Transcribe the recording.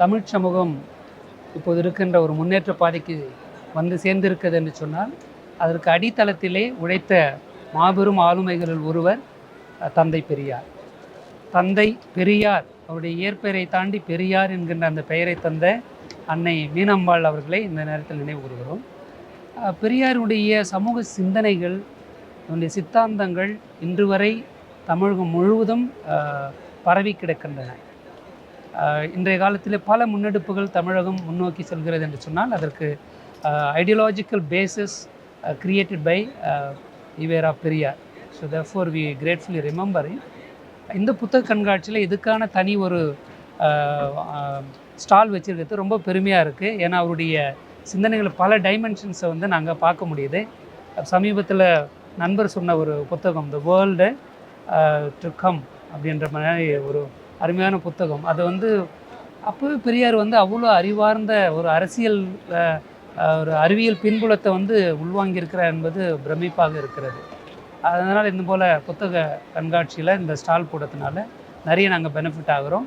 தமிழ் சமூகம் இப்போது இருக்கின்ற ஒரு முன்னேற்ற பாதைக்கு வந்து சேர்ந்திருக்கிறது என்று சொன்னால் அதற்கு அடித்தளத்திலே உழைத்த மாபெரும் ஆளுமைகளில் ஒருவர் தந்தை பெரியார். தந்தை பெரியார் அவருடைய இயற்பெயரை தாண்டி பெரியார் என்கின்ற அந்த பெயரை தந்த அன்னை மீனம்பாள் அவர்களை இந்த நேரத்தில் நினைவு கூறுகிறோம். பெரியாருடைய சமூக சிந்தனைகள் அவருடைய சித்தாந்தங்கள் இன்று வரை தமிழகம் முழுவதும் பரவி கிடக்கின்றன. இன்றைய காலத்தில் பல முன்னெடுப்புகள் தமிழகம் முன்னோக்கி செல்கிறது என்று சொன்னால் அதற்கு ideological basis created by EVR Periyar. So therefore we gratefully remember இந்த புத்தக கண்காட்சியில் இதுக்கான தனி ஒரு ஸ்டால் வச்சுருக்கிறது ரொம்ப பெருமையாக இருக்குது ஏன்னா அவருடைய சிந்தனைகளை பல டைமென்ஷன்ஸை வந்து நாங்கள் பார்க்க முடியுது. சமீபத்தில் நண்பர் சொன்ன ஒரு புத்தகம் த வேர்ல்டு டு கம் அப்படின்ற மாதிரி ஒரு அருமையான புத்தகம். அது வந்து அப்போவே பெரியார் வந்து அவ்வளோ அறிவார்ந்த ஒரு அரசியல் ஒரு அறிவியல் பின்புலத்தை வந்து உள்வாங்கியிருக்கிறார் என்பது பிரமிப்பாக இருக்கிறது. அதனால் இந்த போல் புத்தக கண்காட்சியில் இந்த ஸ்டால் போடுறதுனால நிறைய நாங்கள் பெனிஃபிட் ஆகிறோம்.